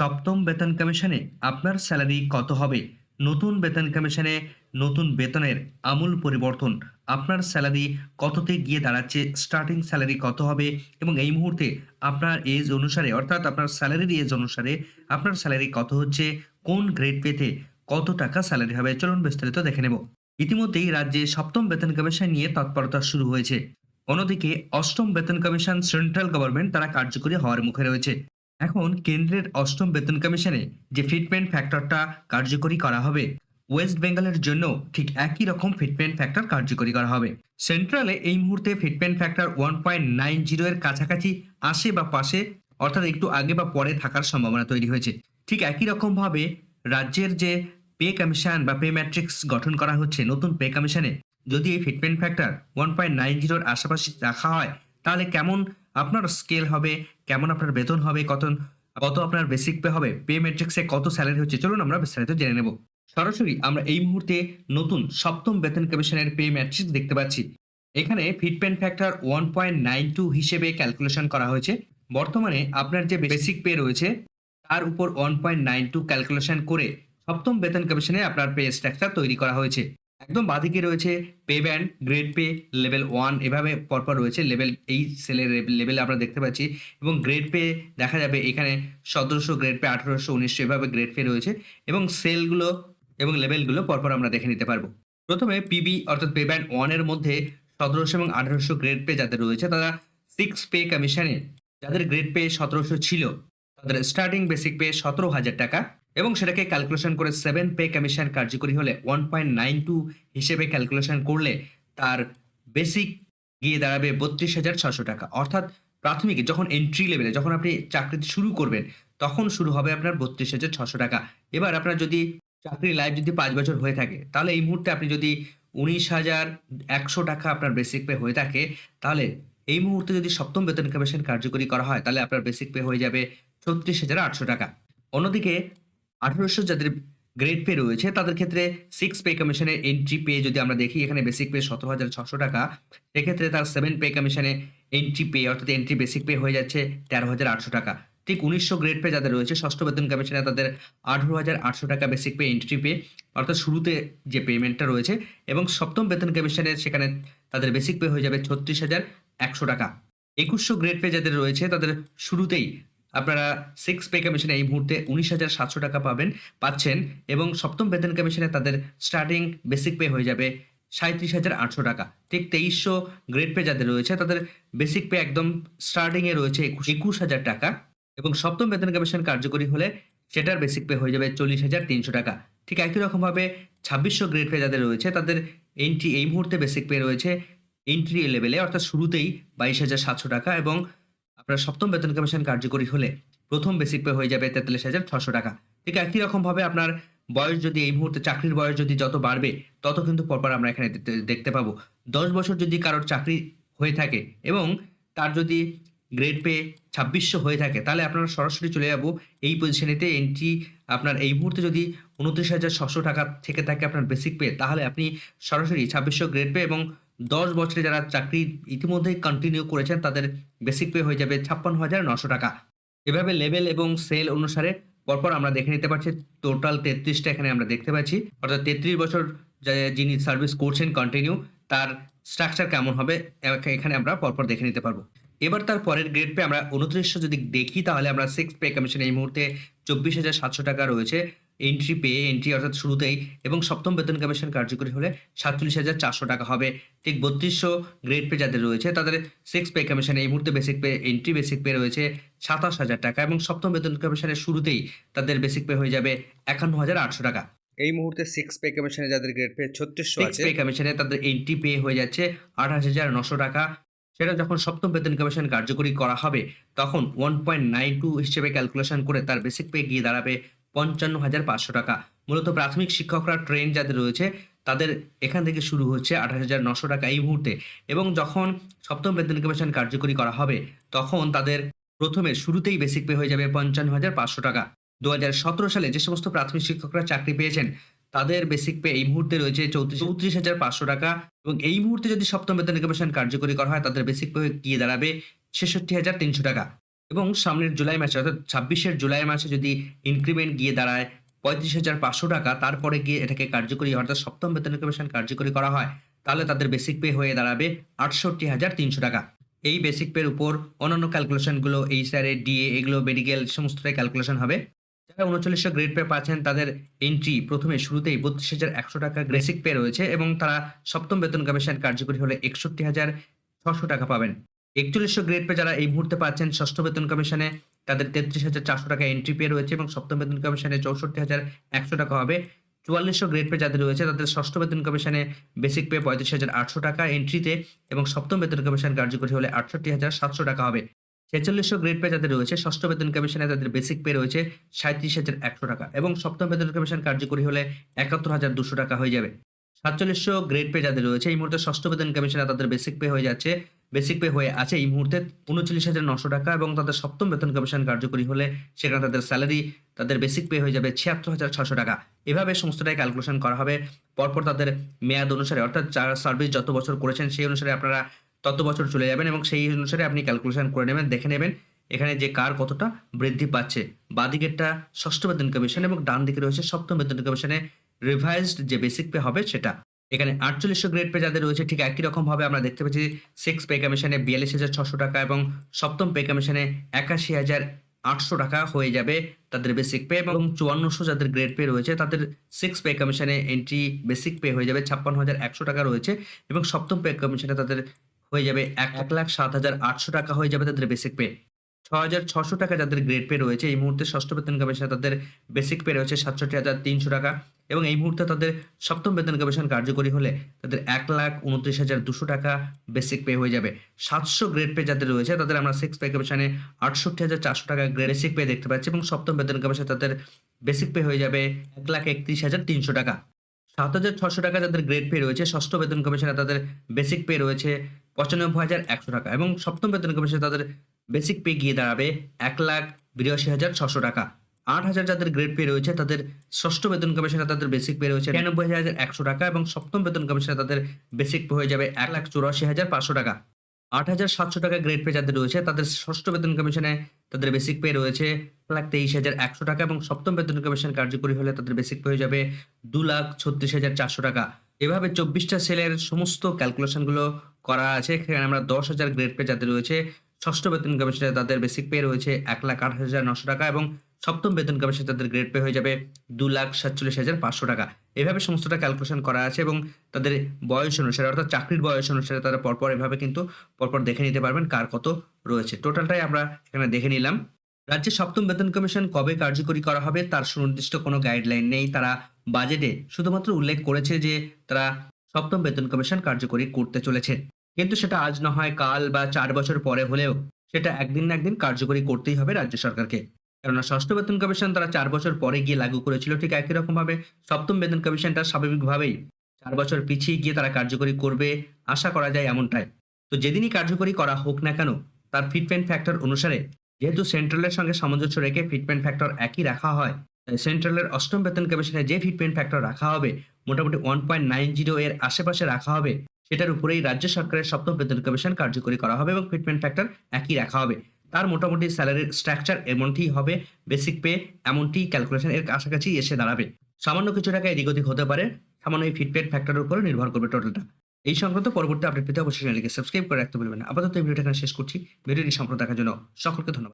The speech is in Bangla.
সপ্তম বেতন কমিশনে আপনার স্যালারি কত হবে? নতুন বেতন কমিশনে নতুন বেতনের আমূল পরিবর্তন, আপনার স্যালারি কততে গিয়ে দাঁড়াচ্ছে স্টার্টিং স্যালারি কত হবে এবং এই মুহূর্তে আপনার এজ অনুসারে, অর্থাৎ আপনার স্যালারির এজ অনুসারে আপনার স্যালারি কত হচ্ছে, কোন গ্রেড পেতে কত টাকা স্যালারি হবে, চলুন বিস্তারিত দেখে নেব। ইতিমধ্যেই রাজ্যে সপ্তম বেতন কমিশন নিয়ে তৎপরতা শুরু হয়েছে। অন্যদিকে অষ্টম বেতন কমিশন সেন্ট্রাল গভর্নমেন্ট তারা কার্যকরী হওয়ার মুখে রয়েছে। এখন কেন্দ্রের অষ্টম বেতন কমিশনে যে ফিটমেন্ট ফ্যাক্টরটা কার্যকরী করা হবে ওয়েস্ট বেঙ্গলের জন্য ঠিক একই রকম ফিটমেন্ট ফ্যাক্টর কার্যকরী করা হবে। সেন্ট্রালে এই মুহূর্তে fitment factor one point nine zero এর কাছাকাছি আসে বা পাশে, অর্থাৎ একটু আগে বা পরে থাকার সম্ভাবনা তৈরি হয়েছে। ঠিক একই রকমভাবে রাজ্যের যে পে কমিশন বা পে ম্যাট্রিক্স গঠন করা হচ্ছে, নতুন পে কমিশনে যদি এই fitment factor one point nine জিরোর আশেপাশে রাখা হয়, তাহলে কেমন আপনার স্কেল হবে, কেমন আপনার বেতন হবে, কত কত আপনার বেসিক পে হবে পে ম্যাট্রিক্সে কত স্যালারি হচ্ছে, চলুন আমরা বিস্তারিত জেনে নেব। সরাসরি আমরা এই মুহূর্তে নতুন সপ্তম বেতন কমিশনের পে ম্যাট্রিক্স দেখতে পাচ্ছি। এখানে fitment factor one point nine two হিসেবে ক্যালকুলেশন করা হয়েছে। বর্তমানে আপনার যে বেসিক পে রয়েছে, তার উপর one point nine two calculation করে সপ্তম বেতন কমিশনে আপনার পে স্ট্রাকচার তৈরি করা হয়েছে। একদম বাদিকে রয়েছে pay band grade pay level one এভাবে পরপর রয়েছে লেভেল এই সেলের লেভেল আমরা দেখতে পাচ্ছি এবং গ্রেড পে দেখা যাবে এখানে সতেরোশো গ্রেড পে আঠারোশো, উনিশশো, এভাবে গ্রেড পে রয়েছে এবং সেলগুলো এবং লেভেলগুলো পরপর আমরা দেখে নিতে পারব। প্রথমে পিবি অর্থাৎ পে ব্যান্ড ওয়ানের মধ্যে সতেরোশো এবং আঠারোশো গ্রেড পে যাদের রয়েছে তারা সিক্স পে কমিশনে যাদের গ্রেড পে সতেরোশো ছিল, তাদের স্টার্টিং বেসিক পে সতেরো হাজার টাকা। এবং সেটাকে ক্যালকুলেশন করে সেভেন পে কমিশন কার্যকরী হলে ওয়ান পয়েন্ট নাইন টু হিসেবে ক্যালকুলেশন করলে তার বেসিক গিয়ে দাঁড়াবে বত্রিশ হাজার ছশো টাকা। অর্থাৎ প্রাথমিক যখন এন্ট্রি লেভেলে যখন আপনি চাকরিতে শুরু করবেন, তখন শুরু হবে আপনার বত্রিশ হাজার ছশো টাকা। এবার আপনার যদি চাকরির লাইফ যদি পাঁচ বছর হয়ে থাকে, তাহলে এই মুহূর্তে আপনি যদি উনিশ হাজার একশো টাকা আপনার বেসিক পে হয়ে থাকে, তাহলে এই মুহূর্তে যদি সপ্তম বেতন কমিশন কার্যকরী করা হয়, তাহলে আপনার বেসিক পে হয়ে যাবে ছত্রিশ হাজার আটশো টাকা। অন্যদিকে আঠারোশো যাদের গ্রেড পে রয়েছে, তাদের ক্ষেত্রে সিক্স পে কমিশনের এন্ট্রি পে যদি আমরা দেখি, এখানে বেসিক পে সতেরো হাজার ছশো টাকা সেক্ষেত্রে তার সেভেন পে কমিশনে এন্ট্রি পে অর্থাৎ এন্ট্রি বেসিক পে হয়ে যাচ্ছে তেরো হাজার আটশো টাকা। ঠিক উনিশশো গ্রেড পে যাদের রয়েছে, ষষ্ঠ বেতন কমিশনে তাদের আঠারো হাজার আটশো টাকা বেসিক পে এন্ট্রি পে অর্থাৎ শুরুতে যে পেমেন্টটা রয়েছে, এবং সপ্তম বেতন কমিশনে সেখানে তাদের বেসিক পে হয়ে যাবে ছত্রিশ হাজার একশো টাকা। একুশশো গ্রেড পে যাদের রয়েছে, তাদের শুরুতেই আপনারা সিক্স পে কমিশনে এই মুহূর্তে উনিশ হাজার সাতশো টাকা পাবেন, পাচ্ছেন এবং সপ্তম বেতন কমিশনে তাদের স্টার্টিং বেসিক পে হয়ে যাবে সাঁত্রিশ হাজার আটশো টাকা। ঠিক তেইশশো গ্রেড পে যাদের রয়েছে, তাদের বেসিক পে একদম স্টার্টিংয়ে রয়েছে একুশ একুশ হাজার টাকা এবং সপ্তম বেতন কমিশন কার্যকরী হলে সেটার বেসিক পে হয়ে যাবে চল্লিশ হাজার তিনশো টাকা। ঠিক একই রকমভাবে ছাব্বিশশো গ্রেড পে যাদের রয়েছে, তাদের এন্ট্রি এই মুহূর্তে বেসিক পে রয়েছে এন্ট্রি লেভেলে অর্থাৎ শুরুতেই বাইশ হাজার সাতশো টাকা এবং আপনার সপ্তম বেতন কমিশন কার্যকরী হলে প্রথম বেসিক পে হয়ে যাবে তেতাল্লিশ হাজার ছশো টাকা। ঠিক একই রকমভাবে আপনার বয়স যদি এই মুহূর্তে চাকরির বয়স যদি যত বাড়বে, তত কিন্তু পরপর আমরা এখানে দেখতে- পাবো। দশ বছর যদি কারোর চাকরি হয়ে থাকে এবং তার যদি গ্রেড পে ছাব্বিশশো হয়ে থাকে, তাহলে আপনারা সরাসরি চলে যাব এই পজিশনেতে এন্ট্রি আপনার এই মুহূর্তে যদি উনত্রিশ হাজার ছশো টাকা থেকে থাকে আপনার বেসিক পে তাহলে আপনি সরাসরি ছাব্বিশশো গ্রেড পে এবং দশ বছরে যারা চাকরি ইতিমধ্যেই কন্টিনিউ করেছেন, তাদের বেসিক পে হয়ে যাবে ছাপ্পান্ন হাজার নশো টাকা। এভাবে লেভেল এবং সেল অনুসারে পরপর আমরা দেখে নিতে পারছি টোটাল তেত্রিশটা এখানে আমরা দেখতে পাচ্ছি। অর্থাৎ তেত্রিশ বছর যিনি সার্ভিস করছেন কন্টিনিউ তার স্ট্রাকচার কেমন হবে এখানে আমরা পরপর দেখে নিতে পারব। এবার তার পরের গ্রেড পে আমরা উনত্রিশশো যদি দেখি, তাহলে আমরা সিক্স পে কমিশন এই মুহূর্তে চব্বিশ হাজার সাতশো টাকা রয়েছে। এন্ট্রি পে এন্ট্রি অর্থাৎ শুরুতেই এবং সপ্তম বেতন কমিশন কার্যকরী হলে সাতচল্লিশ হাজার চারশো টাকা হবে। ঠিক বত্রিশশো গ্রেড পে যাদের রয়েছে তাদের সিক্স পে কমিশন এই মুহূর্তে basic pay entry basic pay রয়েছে সাতাশ হাজার টাকা এবং সপ্তম বেতন কমিশনের শুরুতেই তাদের বেসিক পে হয়ে যাবে একান্ন হাজার আটশো টাকা। এই মুহূর্তে সিক্স পে কমিশনে যাদের গ্রেড পে ছত্রিশশো আছে পে কমিশনে তাদের এন্ট্রি পে হয়ে যাচ্ছে আঠাশ হাজার নশো টাকা। সেটা যখন সপ্তম বেতন কমিশন কার্যকরী করা হবে তখন ওয়ান পয়েন্ট নাইন টু হিসেবে ক্যালকুলেশন করে তার বেসিক পে গিয়ে দাঁড়াবে পঞ্চান্ন হাজার পাঁচশো টাকা। মূলত প্রাথমিক শিক্ষকরা ট্রেন যাদের রয়েছে, তাদের এখান থেকে শুরু হচ্ছে আঠাশ হাজার নশো টাকা এই মুহূর্তে। এবং যখন সপ্তম বেতন কমিশন কার্যকরী করা হবে, তখন তাদের প্রথমে শুরুতেই বেসিক পে হয়ে যাবে পঞ্চান্ন হাজার পাঁচশো টাকা। দু হাজার সতেরো সালে যে সমস্ত প্রাথমিক শিক্ষকরা চাকরি পেয়েছেন, তাদের বেসিক পে এই মুহূর্তে রয়েছে চৌত্রিশ চৌত্রিশ হাজার পাঁচশো টাকা। এবং এই মুহূর্তে যদি সপ্তম বেতন কমিশন কার্যকরী করা হয়, তাদের বেসিক পে গিয়ে দাঁড়াবে ছেষট্টি হাজার তিনশো টাকা। এবং সামনের জুলাই মাসে, অর্থাৎ ছাব্বিশের জুলাই মাসে যদি ইনক্রিমেন্ট গিয়ে দাঁড়ায় পঁয়ত্রিশ হাজার পাঁচশো টাকা, তারপরে গিয়ে এটাকে কার্যকরী, অর্থাৎ সপ্তম বেতন কমিশন কার্যকরী করা হয়, তাহলে তাদের বেসিক পে হয়ে দাঁড়াবে আটষট্টি হাজার তিনশো টাকা। এই বেসিক পের উপর অন্যান্য ক্যালকুলেশনগুলো এই স্যারে ডিএ এগুলো মেডিকেল সমস্তটাই ক্যালকুলেশন হবে। যারা উনচল্লিশশো গ্রেড পে পাচ্ছেন, তাদের এন্ট্রি প্রথমে শুরুতেই বত্রিশ হাজার একশো টাকা বেসিক পে রয়েছে এবং তারা সপ্তম বেতন কমিশন কার্যকরী হলে একষট্টি হাজার ছশো টাকা পাবেন। একচল্লিশশো গ্রেড পে যারা এই মুহূর্তে পাচ্ছেন ষষ্ঠ বেতন কমিশনে তাদের তেত্রিশ হাজার চারশো টাকা এন্ট্রি পে রয়েছে এবং সপ্তম বেতন কমিশনে চৌষট্টি হাজার একশো টাকা হবে। চুয়াল্লিশশো গ্রেড পে যাদের রয়েছে, তাদের ষষ্ঠ বেতন কমিশনে বেসিক পে পঁয়ত্রিশ হাজার আটশো টাকা এন্ট্রিতে এবং সপ্তম বেতন কমিশন কার্যকরী হলে আটষট্টি হাজার সাতশো টাকা হবে। ছেচল্লিশশো গ্রেড পে যাদের রয়েছে, ষষ্ঠ বেতন কমিশনে তাদের বেসিক পে রয়েছে সাঁত্রিশ হাজার একশো টাকা এবং সপ্তম বেতন কমিশন কার্যকরী হলে একাত্তর হাজার দুশো টাকা হয়ে যাবে। সাতচল্লিশশো গ্রেড পে যাদের রয়েছে, এই মুহূর্তে ষষ্ঠ বেতন কমিশনে তাদের বেসিক পে হয়ে যাচ্ছে বেসিক পে হয়ে আছে। এই মুহূর্তে উনচল্লিশ হাজার নশো টাকা এবং তাদের সপ্তম বেতন কমিশন কার্যকরী হলে সেখানে তাদের স্যালারি, তাদের বেসিক পে হয়ে যাবে ছিয়াত্তর হাজার ছশো টাকা। এভাবে সমস্তটাই ক্যালকুলেশন করা হবে। পরপর তাদের মেয়াদ অনুসারে, অর্থাৎ যারা সার্ভিস যত বছর করেছেন সেই অনুসারে আপনারা তত বছর চলে যাবেন এবং সেই অনুসারে আপনি ক্যালকুলেশন করে নেবেন, দেখে নেবেন এখানে যে কার কতটা বৃদ্ধি পাচ্ছে। বাদিকেরটা ষষ্ঠ বেতন কমিশন এবং ডান দিকে রয়েছে সপ্তম বেতন কমিশনে রিভাইজড যে বেসিক পে হবে সেটা। এখানে আটচল্লিশশো গ্রেড পে যাদের রয়েছে, ঠিক একই রকম ভাবে আমরা দেখতে পাচ্ছি সিক্স পে কমিশনে বিয়াল্লিশ হাজার ছশো টাকা এবং সপ্তম পে কমিশনে একাশি হাজার আটশো টাকা হয়ে যাবে তাদের বেসিক পে এবং চুয়ান্নশো যাদের গ্রেড পে রয়েছে, তাদের সিক্স পে কমিশনে এন্ট্রি বেসিক পে হয়ে যাবে ছাপ্পান্ন হাজার একশো টাকা রয়েছে এবং সপ্তম পে কমিশনে তাদের হয়ে যাবে এক এক লাখ সাত হাজার আটশো টাকা হয়ে যাবে তাদের বেসিক পে ছ হাজার ছশো টাকা যাদের গ্রেড পে রয়েছে, এই মুহূর্তে ষষ্ঠ বেতন কমিশনে তাদের বেসিক পে রয়েছে সাতষট্টি হাজার তিনশো টাকা। এবং এই মুহূর্তে তাদের সপ্তম বেতন কমিশন কার্যকরী হলে তাদের এক লাখ উনত্রিশ হাজার দুশো টাকা বেসিক পে হয়ে যাবে। সাতশো গ্রেড পে যাদের রয়েছে, তাদের আমরা সিক্স পে কমিশনে আটষট্টি হাজার চারশো টাকা গ্রেড বেসিক পে দেখতে পাচ্ছি এবং সপ্তম বেতন কমিশনে তাদের বেসিক পে হয়ে যাবে এক লাখ একত্রিশ হাজার তিনশো টাকা। সাত হাজার ছশো টাকা যাদের গ্রেড পে রয়েছে, ষষ্ঠ বেতন কমিশনে তাদের বেসিক পে রয়েছে পঁচানব্বই হাজার একশো টাকা এবং সপ্তম বেতন কমিশনে তাদের বেসিক পে গিয়ে দাঁড়াবে এক লাখ বিরাশি হাজার ছশো টাকা। আট হাজার যাদের গ্রেড পে রয়েছে, তাদের ষষ্ঠ বেতন কমিশনে তাদের বেসিক পে রয়েছে নিরানব্বই হাজার একশো টাকা এবং সপ্তম বেতন কমিশনে তাদের বেসিক পে হয়ে যাবে এক লাখ চুরাশি হাজার পাঁচশো টাকা। আট হাজার সাতশো টাকা গ্রেড পে যাদের রয়েছে, তাদের ষষ্ঠ বেতন কমিশনে তাদের বেসিক পে রয়েছে এক লাখ তেইশ হাজার একশো টাকা এবং সপ্তম বেতন কমিশন কার্যকরী হলে তাদের বেসিক পে হয়ে যাবে দু লাখ ছত্রিশ হাজার চারশো টাকা। এভাবে চব্বিশটা সেলের সমস্ত ক্যালকুলেশনগুলো করা আছে সেখানে আমরা দশ হাজার গ্রেড পে যাদের রয়েছে, ষষ্ঠ বেতন কমিশনে তাদের বেসিক পে রয়েছে এক লাখ আট হাজার নশো টাকা এবং সপ্তম বেতন কমিশনে তাদের গ্রেড পে হয়ে যাবে দু লাখ সাতচল্লিশ হাজার পাঁচশো টাকা। এভাবে সমস্তটা ক্যালকুলেশন করা আছে এবং তাদের বয়স অনুসারে, অর্থাৎ চাকরির বয়স অনুসারে তারা পরপর এভাবে কিন্তু পরপর দেখে নিতে পারবেন কার কত রয়েছে। টোটালটাই আমরা এখানে দেখে নিলাম। রাজ্যের সপ্তম বেতন কমিশন কবে কার্যকরী করা হবে তার সুনির্দিষ্ট কোনো গাইডলাইন নেই। তারা বাজেটে শুধুমাত্র উল্লেখ করেছে যে তারা সপ্তম বেতন কমিশন কার্যকরী করতে চলেছে। কিন্তু সেটা আজ না হয় কাল বা চার বছর পরে হলেও সেটা একদিন না একদিন কার্যকরী করতেই হবে রাজ্য সরকারকে। কেননা ষষ্ঠ বেতন কমিশন তারা চার বছর পরে গিয়ে লাগু করেছিল, ঠিক একই রকম ভাবে সপ্তম বেতন কমিশনটা স্বাভাবিকভাবেই চার বছর পিছিয়ে গিয়ে তারা কার্যকরী করবে, আশা করা যায় এমনটাই। তো যেদিনই কার্যকরী করা হোক না কেন, তার ফিটমেন্ট ফ্যাক্টর অনুসারে যেহেতু সেন্ট্রালের সঙ্গে সামঞ্জস্য রেখে ফিটমেন্ট ফ্যাক্টর একই রাখা হয়, তাই সেন্ট্রালের অষ্টম বেতন কমিশনে যে ফিটমেন্ট ফ্যাক্টর রাখা হবে, মোটামুটি ওয়ান পয়েন্ট নাইন জিরো এর আশেপাশে রাখা হবে, সেটার উপরেই রাজ্য সরকারের সপ্তম বেতন কমিশন কার্যকরী করা হবে এবং ফিটমেন্ট ফ্যাক্টর একই রাখা হবে। তার মোটামুটি স্যালারির স্ট্রাকচার এমনটি হবে বেসিক পে এমনটি ক্যালকুলেশন এর কাছাকাছি এসে দাঁড়াবে। সামান্য কিছু টাকা এদিক ওদিক হতে পারে, সামান্য এই ফিডব্যাক ফ্যাক্টরের উপরে নির্ভর করবে টোটালটা এই সংক্রান্ত পরবর্তী আপডেট পেতে অবশ্যই চ্যানেলকে সাবস্ক্রাইব করে রাখতে বলবেন আপাতত এই ভিডিওটা এখানে শেষ করছি। ভিডিওটি সম্পূর্ণ দেখার জন্য সকলকে ধন্যবাদ।